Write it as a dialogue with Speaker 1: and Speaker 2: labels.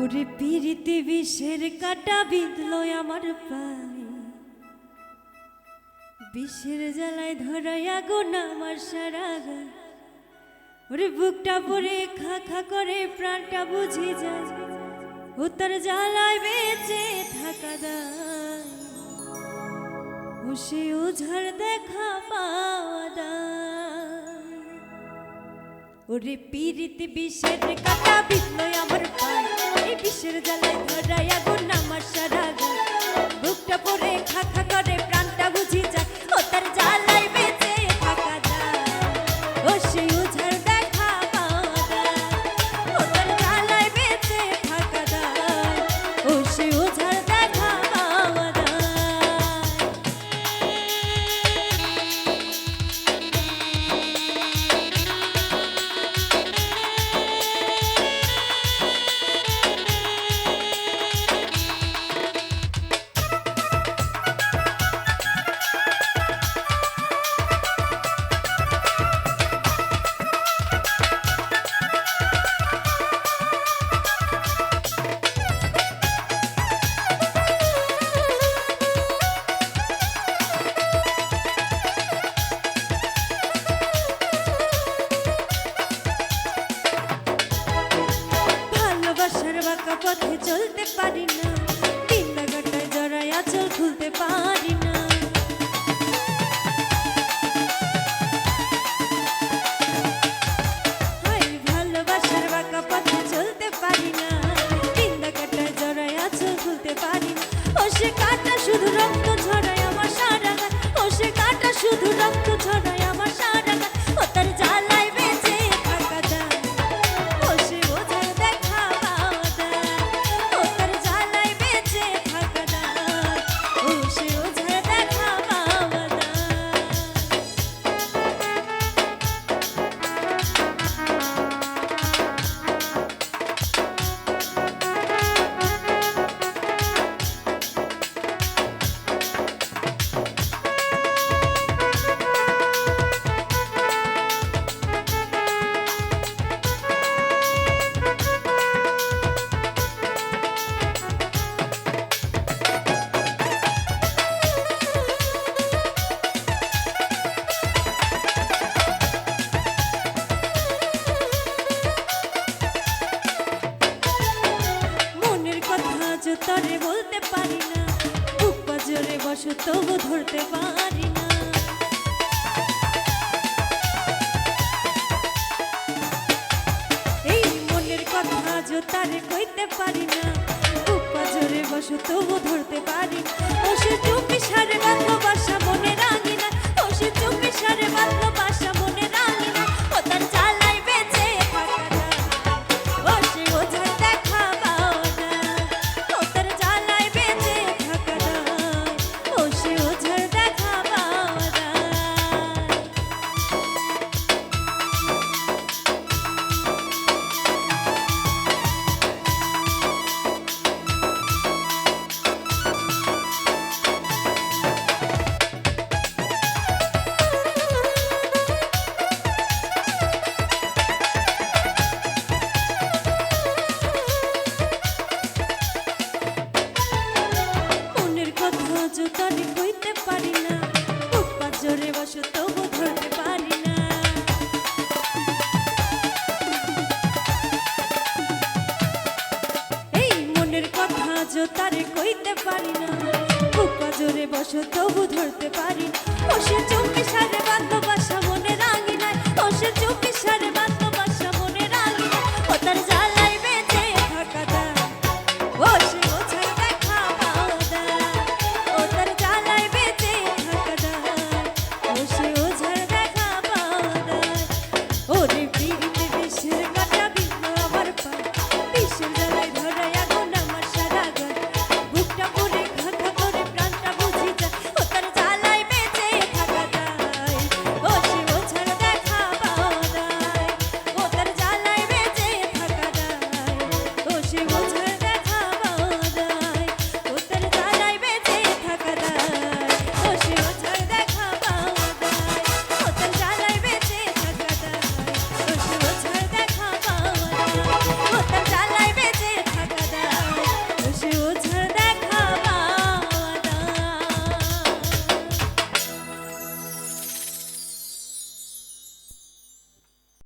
Speaker 1: ওরে পিরিতি বিষের কাটা বিঁধল আমার পায়ে। বিষের জ্বালায় ধরাই আগুন আমার সারা ওরে বুকটা পরে খা খা করে প্রাণটা বুঝি যায়। ও তার জ্বালায় বেঁচে থাকা দায়। ও সে ওঝার দেখা পাওয়া দায়। ওরে পিরিত বিষের কাটা বিধলো আমার পায়। বিষের জ্বালায় ধরাই আগুন আমার সারা বুকটা পরে খা খা পথে চলতে পারি না। তরে বলতে পারি না। বুক বসে তবু ধরতে পারি না। এই মনের কথা তারে কইতে পারি না। বুক পাজরে বসে তবু ধরতে পারি না। ও সে চুপি সারে বাসা মনে রাঙি না। ও সে চুপি সারে বাঁধলো যে তারে কইতে পারি না। বুকা জোরে বসে, তবু ধরতে পারি বসে চুপি সারে বাঁধলো বাসা মনে রাঙি নাই। বসে চুপি সারে